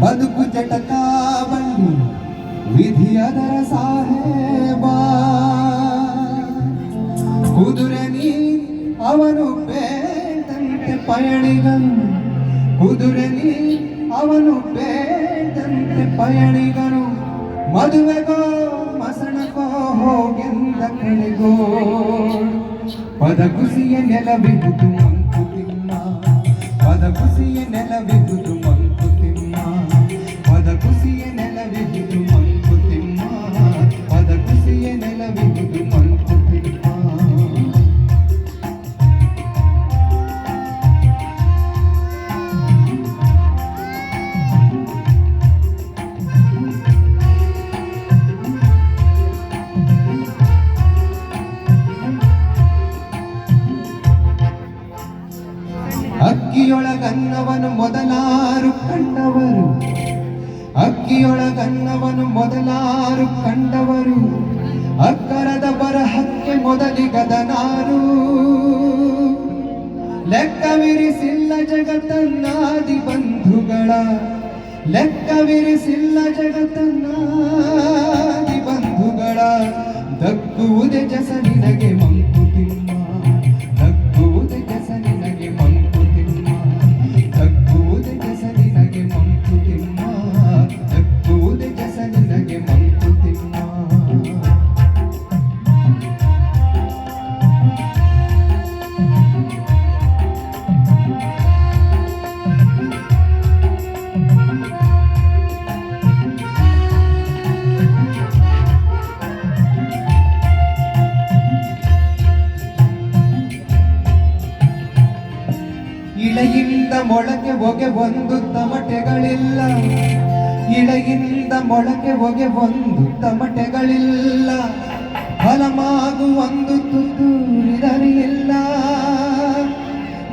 ಬದುಕು ಜಟಕ ಬಂಡಿ ವಿಧಿಯದರ ಸಾಹೇಬ. ಕುದುರೆ ನೀ ಅವನು ಬೇಡಂತೆ ಪಯಣಿಗನು. ಕುದುರೆ ನೀ ಅವನು ಬೇಡಂತೆ ಪಯಣಿಗನು. ಮದುವೆಗೋ ಮಸಣಗೋ ಹೋಗಿಂದ ಕಣಿಗೋ. ಪದ ಖುಷಿಯ ನೆಲವಿಗುದು ಮಂಕುತಿಮ್ಮ ಪದ ಖುಷಿಯ ನೆಲವಿಗುದು ಅಕ್ಕಿಯೊಳಗನ್ನವನು ಮೊದಲಾರು ಕಂಡವರು. ಅಕ್ಕಿಯೊಳಗನ್ನವನು ಮೊದಲಾರು ಕಂಡವರು. ಅಕ್ಕರದ ಬರಹಕ್ಕೆ ಮೊದಲಿಗದನಾರು ಲೆಕ್ಕವಿರಿಸಿಲ್ಲ ಜಗತ್ತನ್ನಾದಿ ಬಂಧುಗಳ. ಲೆಕ್ಕವಿರಿಸಿಲ್ಲ ಜಗತ್ತನ್ನಾದಿ ಬಂಧುಗಳ. ದಕ್ಕುವುದೇ ಜಸನಿನಗೆ ಮಂಕುತಿಮ್ಮ ಇಳೆಯಿಂದ ಮೊಳಕೆ ಹೊಗೆ ಒಂದು ತಮಟೆಗಳಿಲ್ಲ. ಇಳೆಯಿಂದ ಮೊಳಕೆ ಹೊಗೆ ಒಂದು ತಮಟೆಗಳಿಲ್ಲ. ಫಲಮಾಗು ಒಂದು ತುತ್ತೂರಿದರಿಯಿಲ್ಲ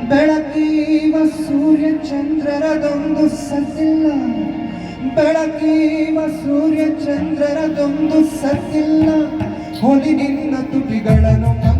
ಬೆಳಕೀವ ಸೂರ್ಯ ಚಂದ್ರರದೊಂದು ಸತ್ತಿಲ್ಲ. ಬೆಳಕೀವ ಸೂರ್ಯ ಚಂದ್ರರದೊಂದು ಸತ್ತಿಲ್ಲ. ಹೊಲಿನಿಂದ ತುಟಿಗಳನ್ನು